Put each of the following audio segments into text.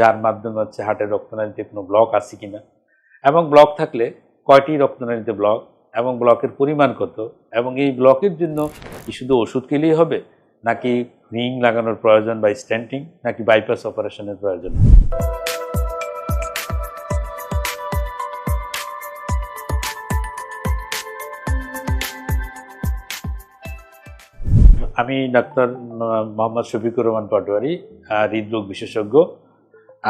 যার মাধ্যমে হচ্ছে হার্টের রক্তনালীতে কোনো ব্লক আছে কিনা। এবং ব্লক থাকলে কয়টি রক্তনালীতে ব্লক এবং ব্লকের পরিমাণ কত এবং এই ব্লকের জন্য কি শুধু ওষুধ খেলেই হবে? নাকি রিং লাগানোর প্রয়োজন বা স্ট্যান্টিং? নাকি বাইপাস অপারেশনের প্রয়োজন? আমি ডাক্তার মোহাম্মদ শফিকুর রহমান পাটোয়ারি হৃদরোগ বিশেষজ্ঞ।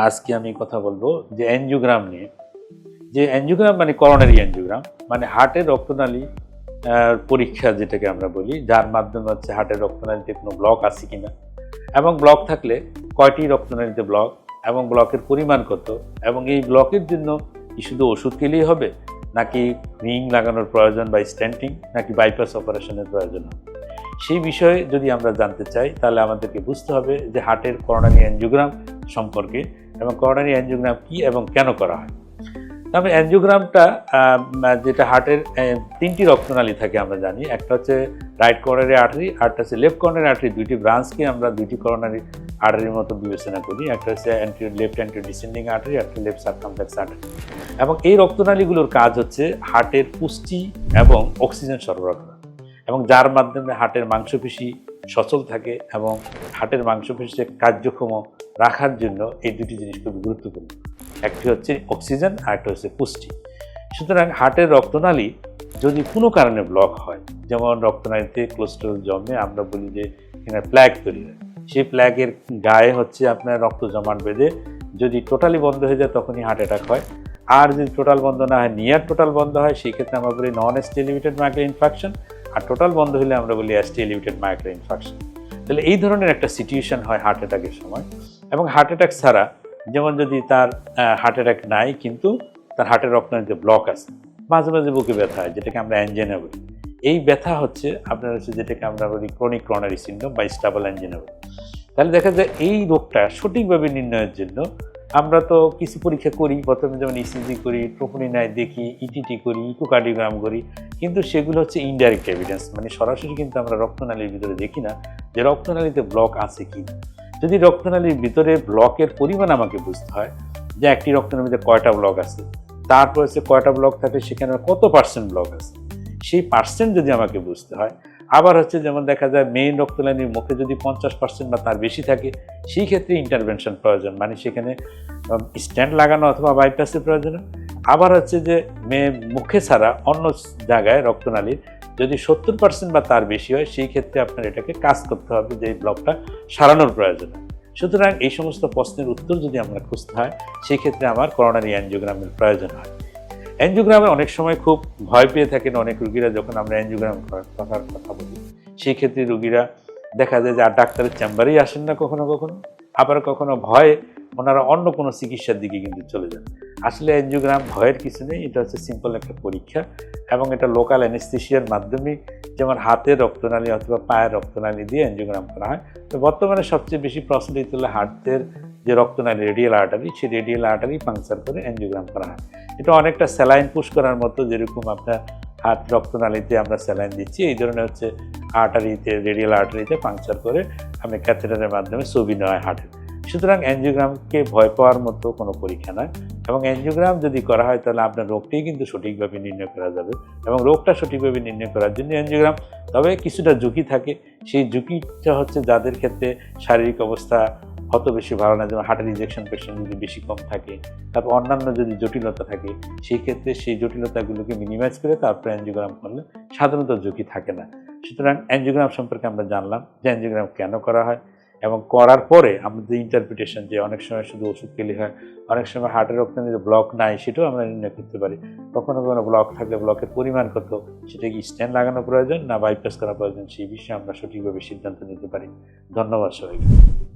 আজকে আমি কথা বলব যে অ্যানজিওগ্রাম নিয়ে। যে অ্যানজিওগ্রাম মানে করোনারি অ্যানজিওগ্রাম মানে হার্টের রক্তনালী পরীক্ষা যেটাকে আমরা বলি, যার মাধ্যমে হচ্ছে হার্টের রক্তনালীতে কোনো ব্লক আছে কি না এবং ব্লক থাকলে কয়টি রক্তনালীতে ব্লক এবং ব্লকের পরিমাণ কত, এবং এই ব্লকের জন্য কি শুধু ওষুধ খেলেই হবে, নাকি রিং লাগানোর প্রয়োজন বা স্ট্যান্টিং নাকি বাইপাস অপারেশনের প্রয়োজন সেই বিষয়ে যদি আমরা জানতে চাই, তাহলে আমাদেরকে বুঝতে হবে যে হার্টের করোনারি অ্যানজিওগ্রাম সম্পর্কে এবং করোনারি অ্যানজিওগ্রাম কী এবং কেন করা হয়? তবে অ্যানজিওগ্রামটা যেটা হার্টের তিনটি রক্তনালী থাকে আমরা জানি। একটা হচ্ছে রাইট করোনারি আর্টারি আরটা হচ্ছে লেফট করোনারি আর্টারি। দুইটি ব্রাঞ্চকে আমরা দুইটি করোনারি আর্টারির মতো বিবেচনা করি। একটা হচ্ছে anti, left anti descending artery, একটা লেফট সার্কামপ্লেক্স আর্টারি। এবং এই রক্তনালীগুলোর কাজ হচ্ছে হার্টের পুষ্টি এবং অক্সিজেন সরবরাহ করা। এবং যার মাধ্যমে হার্টের মাংসপেশি সচল থাকে এবং হার্টের মাংসপেশিকে কার্যক্ষম রাখার জন্য এই দুটি জিনিস খুব গুরুত্বপূর্ণ। একটি হচ্ছে অক্সিজেন, আর একটা হচ্ছে পুষ্টি। সুতরাং হার্টের রক্তনালী যদি কোনো কারণে ব্লক হয়, যেমন রক্তনালীতে কোলেস্টেরল জমে আমরা বলি যে এখানে প্ল্যাগ তৈরি হয়, সেই প্ল্যাগের গায়ে হচ্ছে আপনার রক্ত জমাট বেঁধে যদি টোটালি বন্ধ হয়ে যায় তখনই হার্ট অ্যাটাক হয়। আর যদি টোটাল বন্ধ না হয় নিয়ার টোটাল বন্ধ হয়, সেই ক্ষেত্রে আমরা বলি non ST limited micro infarction আর টোটাল বন্ধ হলে আমরা বলি এসটি লিমিটেড মাইক্রো ইনফাকশন তাহলে এই ধরনের একটা সিচুয়েশন হয় হার্ট অ্যাটাকের সময়। এবং হার্ট অ্যাটাক ছাড়া যেমন যদি তার হার্ট অ্যাটাক নাই, কিন্তু তার হার্টের রক্তনালীতে ব্লক আছে, মাঝে মাঝে বুকে ব্যথা হয়, যেটাকে আমরা অ্যাঞ্জেনা বলি। এই ব্যথা হচ্ছে আপনার হচ্ছে যেটাকে আমরা বলি ক্রনিক ক্রনারি সিন্ড্রোম বা স্টাবল অ্যাঞ্জেনা বলি। তাহলে দেখা যায় এই রোগটা সঠিকভাবে নির্ণয়ের জন্য আমরা তো কিছু পরীক্ষা করি, প্রথমে যেমন ইসিজি করি ট্রোপোনিনায় দেখি ইটিটি করি ইকোকার্ডিওগ্রাম করি, কিন্তু সেগুলো হচ্ছে ইনডাইরেক্ট এভিডেন্স মানে সরাসরি কিন্তু আমরা রক্তনালীর ভিতরে দেখি না যে রক্তনালীতে ব্লক আছে কি না যদি রক্তনালীর ভিতরে ব্লকের পরিমাণ আমাকে বুঝতে হয়, যে একটি রক্তনালীতে কয়টা ব্লক আছে, তারপর হচ্ছে কয়টা ব্লক থাকে, সেখানে কত পার্সেন্ট ব্লক আছে, সেই পার্সেন্ট যদি আমাকে বুঝতে হয়, আবার হচ্ছে যেমন দেখা যায় মেইন রক্তনালীর মুখে যদি পঞ্চাশ পার্সেন্ট বা তার বেশি থাকে, সেই ক্ষেত্রে ইন্টারভেনশন প্রয়োজন মানে সেখানে স্ট্যান্ড লাগানো অথবা বাইপাসের প্রয়োজন। আবার হচ্ছে যে মেয়ে মুখে ছাড়া অন্য জায়গায় রক্তনালীর যদি সত্তর পার্সেন্ট বা তার বেশি হয়, সেই ক্ষেত্রে আপনার এটাকে কাজ করতে হবে যে ব্লকটা সারানোর প্রয়োজন। সুতরাং এই সমস্ত প্রশ্নের উত্তর যদি আমরা খুঁজতে হয়, সেই ক্ষেত্রে আমার করোনারি অ্যানজিওগ্রামের প্রয়োজন হয়। অ্যানজিওগ্রামে অনেক সময় খুব ভয় পেয়ে থাকেন অনেক রুগীরা যখন আমরা অ্যানজিওগ্রাম করার কথা বলি। সেই ক্ষেত্রে রুগীরা দেখা যায় যে আর ডাক্তারের চেম্বারেই আসেন না কখনো কখনো। আবার কখনো ভয়ে ওনারা অন্য কোনো চিকিৎসার দিকে কিন্তু চলে যান। আসলে এনজিওগ্রাম ভয়ের কিছু নেই, এটা হচ্ছে সিম্পল একটা পরীক্ষা এবং এটা লোকাল অ্যানেস্থেশিয়ার মাধ্যমে যেমন হাতের রক্তনালী অথবা পায়ের রক্তনালী দিয়ে অ্যানজিওগ্রাম করা হয়। তো বর্তমানে সবচেয়ে বেশি প্রচলিত হলো হার্টের যে রক্তনালী রেডিয়াল আর্টারি সেই রেডিয়াল আর্টারি পাংচার করে এনজিওগ্রাম করা হয়। এটা অনেকটা স্যালাইন পুশ করার মতো যেরকম আপনার হাত রক্তনালীতে আমরা স্যালাইন দিচ্ছি, এই ধরনের হচ্ছে আর্টারিতে রেডিয়াল আর্টারিতে পাংচার করে আমি ক্যাথেটারের মাধ্যমে ছবি নেওয়া হার্টের। সুতরাং অ্যানজিওগ্রামকে ভয় পাওয়ার মতো কোনো পরীক্ষা নয়। এবং অ্যানজিওগ্রাম যদি করা হয়, তাহলে আপনার রোগটি কিন্তু সঠিকভাবে নির্ণয় করা যাবে এবং রোগটা সঠিকভাবে নির্ণয় করার জন্য অ্যানজিওগ্রাম তবে কিছুটা ঝুঁকি থাকে। সেই ঝুঁকিটা হচ্ছে যাদের ক্ষেত্রে শারীরিক অবস্থা অত বেশি ভালো না, যেমন হার্টের ইঞ্জেকশন পেশেন্ট যদি বেশি কম থাকে, তারপর অন্যান্য যদি জটিলতা থাকে, সেই ক্ষেত্রে সেই জটিলতাগুলোকে মিনিমাইজ করে তারপরে অ্যানজিওগ্রাম করলে সাধারণত ঝুঁকি থাকে না। সুতরাং অ্যানজিওগ্রাম সম্পর্কে আমরা জানলাম যে অ্যানজিওগ্রাম কেন করা হয়। এবং করার পরে আমাদের ইন্টারপ্রিটেশন যে অনেক সময় শুধু ওষুধ খেলে হয়, অনেক সময় হার্টের রক্তনালীতে ব্লক নাই সেটাও আমরা নির্ণয় করতে পারি। কখনো কখনো ব্লক থাকলে ব্লকের পরিমাণ কত, সেটা কি স্ট্যান্ড লাগানো প্রয়োজন না বাইপাস করা প্রয়োজন, সেই বিষয়ে আমরা সঠিকভাবে সিদ্ধান্ত নিতে পারি। ধন্যবাদ সবাইকে।